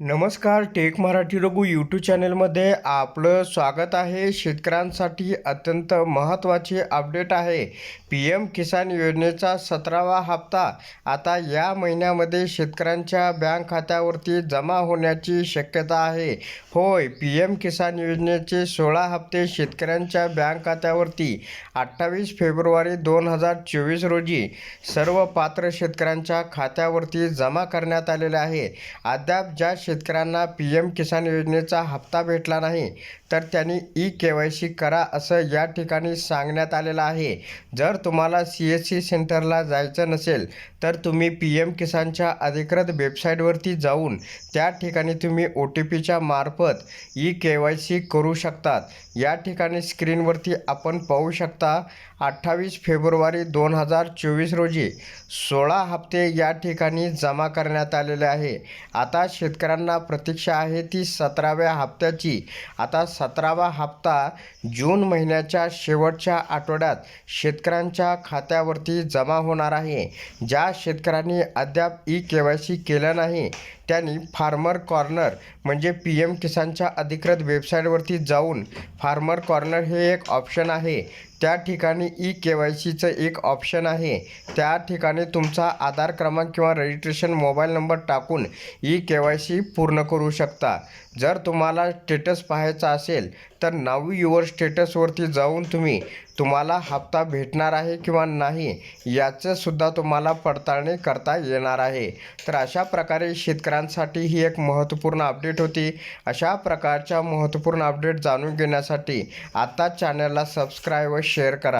नमस्कार take Marathi Raghu YouTube चॅनलमध्ये आपलं स्वागत आहे. शेतकऱ्यांसाठी अत्यंत महत्त्वाचे अपडेट आहे. पी एम किसान योजनेचा सतरावा हप्ता. आता या महिन्यामध्ये शेतकऱ्यांच्या बँक खात्यावरती जमा होण्याची शक्यता आहे. होय पी एम किसान योजनेचे सोळा हप्ते शेतकऱ्यांच्या बँक खात्यावरती अठ्ठावीस फेब्रुवारी दोन हजार चोवीस रोजी सर्व पात्र शेतकऱ्यांच्या खात्यावरती जमा करण्यात आलेले आहे. अद्याप ज्या शेतकऱ्यांना पी एम किसान योजनेचा हप्ता भेटला नाही तर त्यांनी ई के वाय सी करा असं या ठिकाणी सांगण्यात आलेलं आहे. जर तुम्हाला सी एस सी सेंटरला जायचं नसेल तर तुम्ही पी एम किसानच्या अधिकृत वेबसाईटवरती जाऊन त्या ठिकाणी तुम्ही ओ टी पीच्या मार्फत ई के वाय सी करू शकतात. या ठिकाणी स्क्रीनवरती आपण पाहू शकता अठ्ठावीस फेब्रुवारी दोन हजार चोवीस रोजी सोळा हप्ते या ठिकाणी जमा करण्यात आलेले आहे. आता शेतकऱ्यांना प्रतीक्षा आहे ती सतराव्या हप्त्याची. आता सतरावा हप्ता जून महिन्याच्या शेवटच्या आठवड्यात शेतकऱ्यांच्या खात्यावरती जमा होणार आहे. ज्या शेतकऱ्यांनी अद्याप ई के वाय सी केलं नाही त्यांनी फार्मर कॉर्नर म्हणजे पी एम किसानच्या अधिकृत वेबसाईटवरती जाऊन फार्मर कॉर्नर हे एक ऑप्शन आहे. त्या ठिकाणी ई के वाय सीचं एक ऑप्शन आहे. त्या ठिकाणी तुमचा आधार क्रमांक किंवा रजिस्ट्रेशन मोबाईल नंबर टाकून ई के वाय सी पूर्ण करू शकता. जर तुम्हाला स्टेटस पाहायचा असेल तर नाव युवर स्टेटसवरती जाऊन तुम्ही तुम्हाला हप्ता भेटणार आहे किंवा नाही याचंसुद्धा तुम्हाला पडताळणी करता येणार आहे. तर अशा प्रकारे शेतकऱ्यांसाठी ही एक महत्त्वपूर्ण अपडेट होती. अशा प्रकारच्या महत्त्वपूर्ण अपडेट जाणून घेण्यासाठी आता चॅनलला सबस्क्राईब व शेअर करा.